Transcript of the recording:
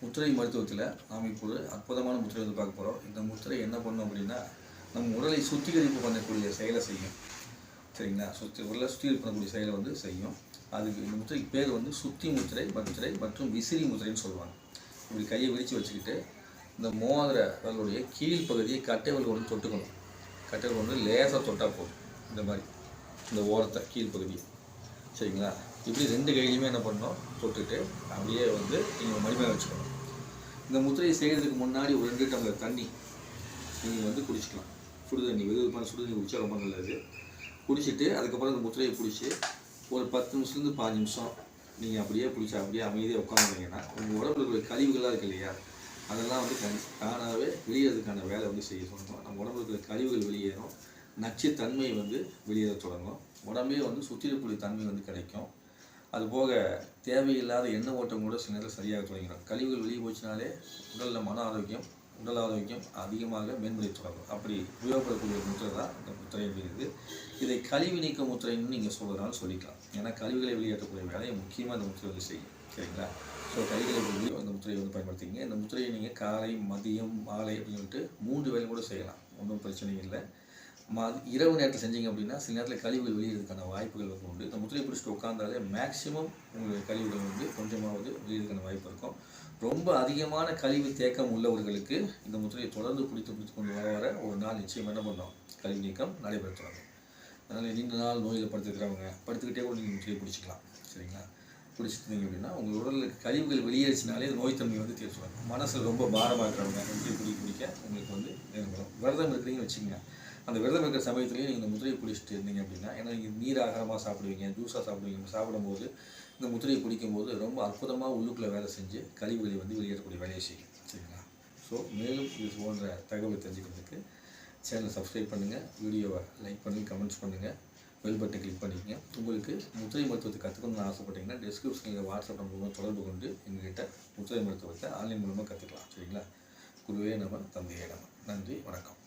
முத்திரை மருத்துவத்தில் நாம் இப்போது அற்புதமான முத்திரை வந்து பார்க்க போகிறோம் இந்த முத்திரை என்ன பண்ணும் அப்படின்னா நம்ம உடலை சுத்திகரிப்பு பண்ணக்கூடிய செயலை செய்யும். சரிங்களா? சுத்தி உடலை சுத்திகரிப்பு பண்ணக்கூடிய செயலை வந்து செய்யும். அதுக்கு இந்த முத்திரைக்கு பேர் வந்து சுத்தி முத்திரை முத்திரை மற்றும் விசிறி முத்திரைன்னு சொல்லுவாங்க. இப்படி கையை விரித்து வச்சுக்கிட்டு இந்த மோதிர விரலுடைய கீழ் பகுதியை கட்டை கொண்டு தொட்டுக்கணும். கட்டைகள் கொண்டு லேசாக தொட்டால் போதும். இந்த மாதிரி. இந்த ஓரத்தை கீழ் பகுதியை. சரிங்களா? இப்படி ரெண்டு கையிலையுமே என்ன பண்ணணும்? தொட்டுட்டு அப்படியே வந்து நீங்கள் மடிமையாக வச்சுக்கணும். இந்த முத்திரையை செய்கிறதுக்கு முன்னாடி ஒரு ரெண்டு டம்ளர் தண்ணி. நீங்கள் வந்து குடிச்சிக்கலாம். சுடு தண்ணி வெது வெதுப்பான சுடு தண்ணி குடிச்சா ரொம்ப நல்லது. குடிச்சிட்டு அதுக்கப்புறம் இந்த முத்திரையை பிடிச்சி ஒரு பத்து நிமிஷத்துலேருந்து பாஞ்சு நிமிஷம் நீங்கள் அப்படியே பிடிச்சி அப்படியே அமைதியாக உட்காந்துருந்தீங்கன்னா உங்கள் உடம்புல இருக்கிற கழிவுகள்லாம் இருக்கு இல்லையா? அதெல்லாம் வந்து கண் தானாகவே வெளியேறதுக்கான வேலை வந்து செய்ய சொல்லணும் நம்ம உடம்புல இருக்கிற கழிவுகள் வெளியேறும். நச்சுத்தன்மை வந்து வெளியேற தொடங்கும். உடம்பே வந்து சுத்திரக்கூடிய தன்மை வந்து கிடைக்கும். அதுபோக தேவையில்லாத எண்ணெய் ஓட்டம் கூட சில நேரத்தில் சரியாக தொடங்கிடும். கழிவுகள் வெளியே போச்சுனாலே உடலில் மன ஆரோக்கியம் உடல் ஆரோக்கியம் அதிகமாக மேம்படுத்தி தொடங்கும். அப்படி உபயோகப்படக்கூடிய முத்திரை தான் இந்த முத்திரை அப்படிங்கிறது இதை கழிவு நீக்க முத்திரைன்னு நீங்கள் சொல்கிறதுனால சொல்லிக்கலாம். ஏன்னா கழிவுகளை வெளியேற்றக்கூடிய வேலையை முக்கியமாக இந்த முத்திரை வந்து செய்யும். சரிங்களா? ஸோ கழிவுகளை வெளியே அந்த முத்திரையை வந்து பயன்படுத்திங்க இந்த முத்திரையை நீங்கள் காலை மதியம் மாலை அப்படின்னு சொல்லிட்டு மூன்று வேலையும் கூட செய்யலாம். ஒன்றும் பிரச்சனை இல்லை. இரவு நேரத்தில் செஞ்சீங்க அப்படின்னா சில நேரத்தில் கழிவுகள் வெளியிறதுக்கான வாய்ப்புகள் வந்து உண்டு. இந்த முத்திரையை பிடிச்சிட்டு உட்காந்தாலே மேக்ஸிமம் உங்களுக்கு கழிவுகள் வந்து கொஞ்சமாவது வெளியிறதுக்கான வாய்ப்பு இருக்கும். ரொம்ப அதிகமான கழிவு தேக்கம் உள்ளவர்களுக்கு இந்த முத்திரையை தொடர்ந்து பிடித்து பிடித்து கொண்டு வர வர ஒரு நாள் நிச்சயம் என்ன பண்ணோம் கழிவு நீக்கம் நடைபெற அதனால் நீண்ட நாள் நோயில் படுத்துக்கிறவங்க படுத்துக்கிட்டே கூட நீங்கள் முத்திரையை பிடிச்சிக்கலாம். சரிங்களா? பிடிச்சிருந்தீங்க அப்படின்னா உங்கள் உடலுக்கு கழிவுகள் வெளியேறிச்சினாலே நோய்த்தன்மை வந்து தீர்த்துவாங்க மனசில் ரொம்ப பாரமாக இருக்கிறவங்க முத்திரை பிடிக்க பிடிக்க உங்களுக்கு வந்து நேரம் விரதம் இருக்கிறீங்கன்னு வச்சுக்கோங்க. அந்த விரதம் இருக்கிற சமயத்துலேயே நீங்கள் இந்த முத்திரையை பிடிச்சிட்டு இருந்தீங்க அப்படின்னா ஏன்னா நீங்கள் நீர் ஆகாரமாக சாப்பிடுவீங்க ஜூஸாக சாப்பிடுவீங்க சாப்பிடும்போது இந்த முத்திரையை குடிக்கும்போது ரொம்ப அற்புதமாக உள்ளுக்குள்ளே வேலை செஞ்சு கழிவுகளை வந்து வெளியேறக்கூடிய வேலையை செய்யும். சரிங்களா? ஸோ மேலும் இது போன்ற தகவல் தெரிஞ்சுக்கிறதுக்கு சேனலை சப்ஸ்கிரைப் பண்ணுங்கள் வீடியோவை லைக் பண்ணுங்கள் கமெண்ட்ஸ் பண்ணுங்கள் பெல் பட்டை கிளிக் பண்ணிக்கங்க. உங்களுக்கு முத்திரை மருத்துவத்தை கற்றுக்கணும்னு ஆசைப்பட்டீங்கன்னா டிஸ்கிரிப்ஷனில் வாட்ஸ்அப் மூலமாக தொடர்பு கொண்டு எங்ககிட்ட முத்திரை மருத்துவத்தை ஆன்லைன் மூலமாக கற்றுக்கலாம் சரிங்களா? குருவே நம்ம தந்தையே நம்ம நன்றி வணக்கம்.